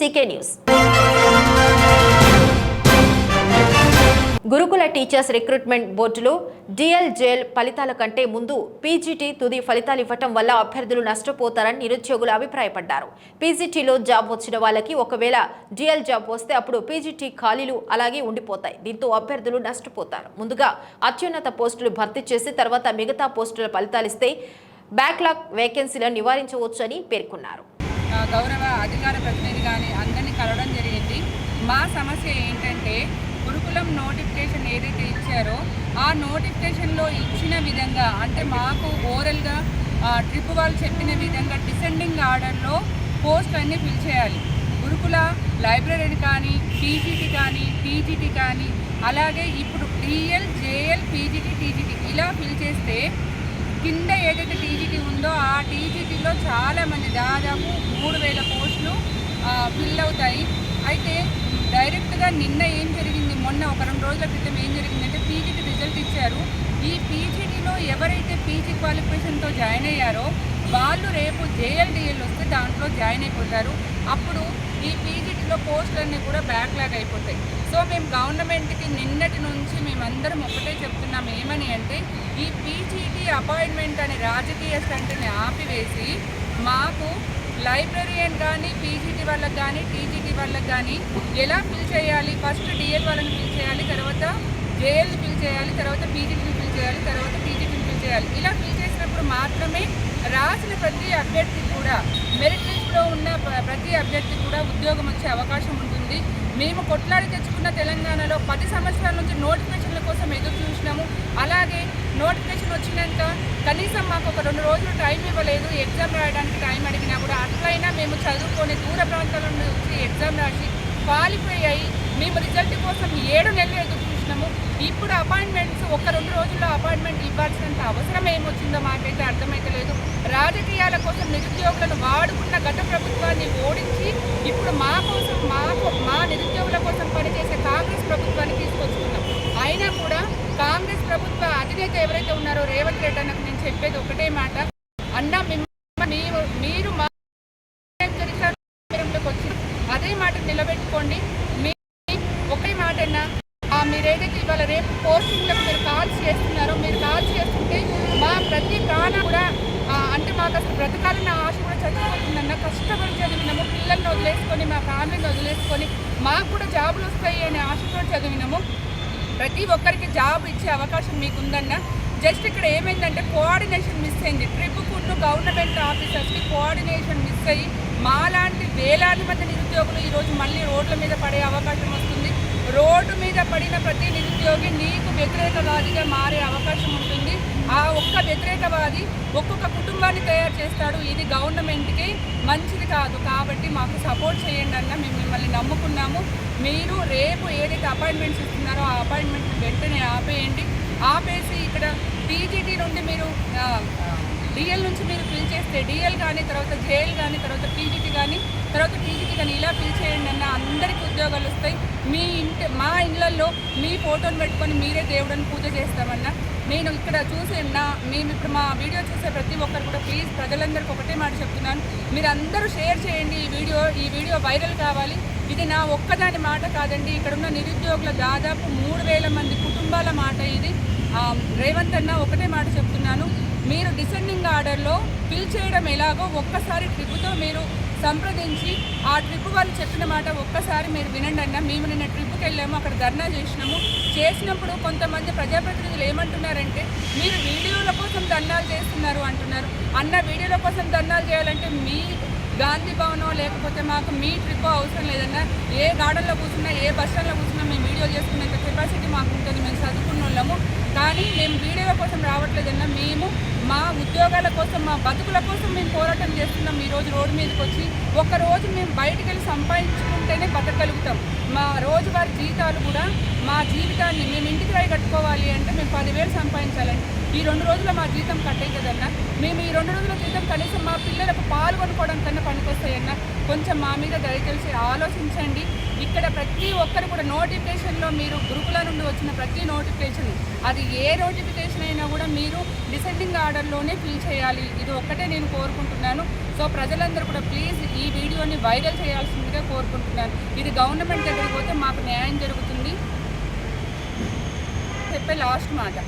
CK news. గురుకుల teachers recruitment బోర్డులో DL JL ఫలితాల కంటే ముందు పీజీటీ తుది ఫలితాలు ఇవ్వటం వల్ల అభ్యర్థులు నష్టపోతారని నిరుద్యోగులు అభిప్రాయపడ్డారు. పీజీటీలో జాబ్ వచ్చిన వాళ్ళకి ఒకవేళ డిఎల్ జాబ్ వస్తే అప్పుడు పీజీటీ ఖాళీలు అలాగే ఉండిపోతాయి. దీంతో అభ్యర్థులు నష్టపోతారు. ముందుగా అత్యున్నత పోస్టులు భర్తీ చేసి తర్వాత మిగతా పోస్టుల ఫలితాలిస్తే బ్యాక్లాగ్ వేకెన్సీలను నివారించవచ్చని పేర్కొన్నారు. గౌరవ అధికార ప్రతినిధి కానీ అందరినీ కలవడం జరిగింది. మా సమస్య ఏంటంటే గురుకులం నోటిఫికేషన్ ఏదైతే ఇచ్చారో ఆ నోటిఫికేషన్లో ఇచ్చిన విధంగా అంటే మాకు ఓరల్గా ట్రిప్ వాళ్ళు చెప్పిన విధంగా డిసెండింగ్ ఆర్డర్లో పోస్ట్ అన్నీ ఫిల్ చేయాలి. గురుకుల లైబ్రరీని కానీ టీజీటీ కానీ టీజీటీ కానీ అలాగే ఇప్పుడు డిఎల్ జేఎల్ పీజీటీ టీజీటీ ఇలా ఫిల్ చేస్తే కింద ఏదైతే టీజీటీ ఉందో ఆ టీజీటీలో చాలామంది దాదాపు మూడు వేల పోస్టులు ఫిల్ అవుతాయి. అయితే డైరెక్ట్గా నిన్న ఏం జరిగింది? మొన్న ఒక రెండు రోజుల క్రితం ఏం జరిగిందంటే పీజీటీ రిజల్ట్ ఇచ్చారు. ఈ పీజీటీలో ఎవరైతే పీజీ క్వాలిఫికేషన్తో జాయిన్ అయ్యారో వాళ్ళు రేపు జేఎల్డిఎల్ వస్తే దాంట్లో జాయిన్ అయిపోతారు. అప్పుడు ఈ పీజీటీలో పోస్టులన్నీ కూడా బ్యాక్లాగ్ అయిపోతాయి. సో మేము గవర్నమెంట్కి నిన్నటి నుంచి మేమందరం ఒకటే చెప్తున్నాం. ఏమని అంటే ఈ పీ అపాయింట్మెంట్ అనే రాజకీయ స్టంట్ని ఆపివేసి మాకు లైబ్రరీయన్ కానీ పీజీటీ వాళ్ళకి కానీ టీజీటీ వాళ్ళకి కానీ ఎలా ఫిల్ చేయాలి? ఫస్ట్ డిఎల్ వాళ్ళని ఫిల్ చేయాలి తర్వాత జేఎల్ని ఫిల్ చేయాలి తర్వాత పీజీటీని ఫిల్ చేయాలి తర్వాత పీజీటీని ఫిల్ చేయాలి. ఇలా ఫిల్ చేసినప్పుడు మాత్రమే రాసిన ప్రతి అభ్యర్థి కూడా మెరిట్ లిస్ట్లో ఉన్న ప్రతి అభ్యర్థి కూడా ఉద్యోగం వచ్చే అవకాశం ఉంటుంది. మేము కొట్లాడి తెచ్చుకున్న తెలంగాణలో పది సంవత్సరాల నుంచి నోటిఫికేషన్ కోసం ఎదురు చూసినాము. అలాగే నోటిఫికేషన్ వచ్చినాక కనీసం మాకు ఒక రెండు రోజులు టైం ఇవ్వలేదు. ఎగ్జామ్ రాయడానికి టైం అడిగినా కూడా అట్లయినా మేము చదువుకొని దూర ప్రాంతాల నుండి వచ్చి ఎగ్జామ్ రాసి క్వాలిఫై అయ్యి మేము రిజల్ట్ కోసం ఏడు నెలలు ఎదురు చూసినాము. ఇప్పుడు అపాయింట్మెంట్స్ ఒక రెండు రోజుల్లో అపాయింట్మెంట్ ఇవ్వాల్సినంత అవసరం ఏమొచ్చిందో మాకైతే అర్థమైతే లేదు. రాజకీయాల కోసం నిరుద్యోగులను వాడుకున్న గత ప్రభుత్వాన్ని ఓడించి ఇప్పుడు మా కోసం మా మా నిరుద్యోగుల కోసం పనిచేసే కాంగ్రెస్ ప్రభుత్వాన్ని తీసుకొచ్చుకున్నాం అయినా కూడా కాంగ్రెస్ ప్రభుత్వ అధినేత ఎవరైతే ఉన్నారో రేవంత్ రెడ్డి అన్నకు నేను చెప్పేది ఒకటే మాట. అన్న మిమ్మల్ని మీరు మా వచ్చి అదే మాట నిలబెట్టుకోండి. మీ ఒకే మాట అన్న మీరేదైతే ఇవాళ రేపు పోస్టింగ్లకు మీరు కాల్స్ చేస్తున్నారో మీరు కాల్స్ చేస్తుంటే మా ప్రతి ప్రాణ కూడా అంటే మాకు అసలు బ్రతకాలన్న ఆశ కూడా చచ్చిపోతుందన్న కష్టపడి చదివినాము. పిల్లల్ని వదిలేసుకొని మా ఫ్యామిలీని వదిలేసుకొని మాకు కూడా జాబులు వస్తాయి అనే ఆశతో చదివినాము. ప్రతి ఒక్కరికి జాబ్ ఇచ్చే అవకాశం మీకుందన్న? జస్ట్ ఇక్కడ ఏమైందంటే కోఆర్డినేషన్ మిస్ అయింది. ట్రిప్కున్న గవర్నమెంట్ ఆఫీసర్స్కి కోఆర్డినేషన్ మిస్ అయ్యి మాలాంటి వేలాది మంది నిరుద్యోగులు ఈరోజు మళ్ళీ రోడ్ల మీద పడే అవకాశం వస్తుంది. రోడ్డు మీద పడిన ప్రతి నిరుద్యోగి నీకు వ్యతిరేకవాదిగా మారే అవకాశం ఉంటుంది. ఆ ఒక్క వ్యతిరేకవాది ఒక్కొక్క కుటుంబాన్ని తయారు చేస్తాడు. ఇది గవర్నమెంట్కి మంచిది కాదు. కాబట్టి మాకు సపోర్ట్ చేయండి అన్న మేము మిమ్మల్ని నమ్ముకున్నాము. మీరు రేపు ఏదైతే అపాయింట్మెంట్స్ ఇస్తున్నారో ఆ అపాయింట్మెంట్ వెంటనే ఆపేయండి. ఆపేసి ఇక్కడ టీజీటీ నుండి మీరు డిఎల్ నుంచి మీరు ఫిల్ చేస్తే డిఎల్ కానీ తర్వాత జేఎల్ కానీ తర్వాత టీజీటీ కానీ తర్వాత టీజీటీ కానీ ఇలా ఫిల్ చేయండి అన్న అందరికీ ఉద్యోగాలు వస్తాయి. మీ ఇంటి మా ఇళ్ళల్లో మీ ఫోటోని పెట్టుకొని మీరే దేవుడని పూజ చేస్తామన్నా నేను ఇక్కడ చూసే నా మేము ఇప్పుడు మా వీడియో చూసే ప్రతి ఒక్కరు కూడా ప్లీజ్ ప్రజలందరికీ ఒకటే మాట చెప్తున్నాను. మీరు అందరూ షేర్ చేయండి ఈ వీడియో ఈ వీడియో వైరల్ కావాలి. ఇది నా ఒక్కదాని మాట కాదండి. ఇక్కడ ఉన్న నిరుద్యోగుల దాదాపు మూడు వేల మంది కుటుంబాల మాట ఇది. రేవంత్ అన్న ఒకటే మాట చెప్తున్నాను. మీరు డిసెండింగ్ ఆర్డర్లో ఫిల్ చేయడం ఎలాగో ఒక్కసారి ట్రిప్తో మీరు సంప్రదించి ఆ ట్రిప్ వాళ్ళు చెప్పిన మాట ఒక్కసారి మీరు వినండి అన్న. మేము నిన్న ట్రిప్కి వెళ్ళాము అక్కడ ధర్నా చేసినాము. చేసినప్పుడు కొంతమంది ప్రజాప్రతినిధులు ఏమంటున్నారంటే మీరు వీడియోల కోసం ధర్నాలు చేస్తున్నారు అంటున్నారు. అన్న వీడియోల కోసం ధర్నాలు చేయాలంటే మీ గాంధీ భవనం లేకపోతే మాకు మీ ట్రిప్ అవసరం లేదన్నా ఏ గార్డెన్లో కూర్చున్నా ఏ బస్ స్టాండ్లో కూర్చున్నా మేము వీడియో చేసుకునేంత కెపాసిటీ మాకు ఉంటుంది మేము చదువుకున్న వాళ్ళము కానీ మేము వీడియో కోసం రావట్లేదన్నా మేము మా ఉద్యోగాల కోసం మా బతుకుల కోసం మేము పోరాటం చేస్తున్నాం ఈరోజు రోడ్డు మీదకి వచ్చి. ఒక రోజు మేము బయటకు వెళ్ళి సంపాదించుకుంటేనే బతకగలుగుతాం. మా రోజువారి జీతాలు కూడా మా జీవితాన్ని మేము ఇంటికి రాయి కట్టుకోవాలి అంటే మేము పదివేలు సంపాదించాలండి ఈ రెండు రోజుల మా జీతం కట్టే కదన్నా? మేము ఈ రెండు రోజుల జీతం కనీసం మా పిల్లలకు పాలు కొనుక్కోవడం కన్నా పనికొస్తాయన్నా? కొంచెం మా మీద దయచేసి ఆలోచించండి. ఇక్కడ ప్రతి ఒక్కరు కూడా నోటిఫికేషన్లో మీరు గురుకుల నుండి వచ్చిన ప్రతి నోటిఫికేషన్ అది ఏ నోటిఫికేషన్ అయినా కూడా మీరు డిసెండింగ్ ఆర్డర్లోనే ఫిల్ చేయాలి. ఇది ఒక్కటే నేను కోరుకుంటున్నాను. సో ప్రజలందరూ కూడా ప్లీజ్ ఈ వీడియోని వైరల్ చేయాల్సిందిగా కోరుకుంటున్నాను. ఇది గవర్నమెంట్ దగ్గరికి పోతే మాకు న్యాయం జరుగుతుంది. చెప్పే లాస్ట్ మాట.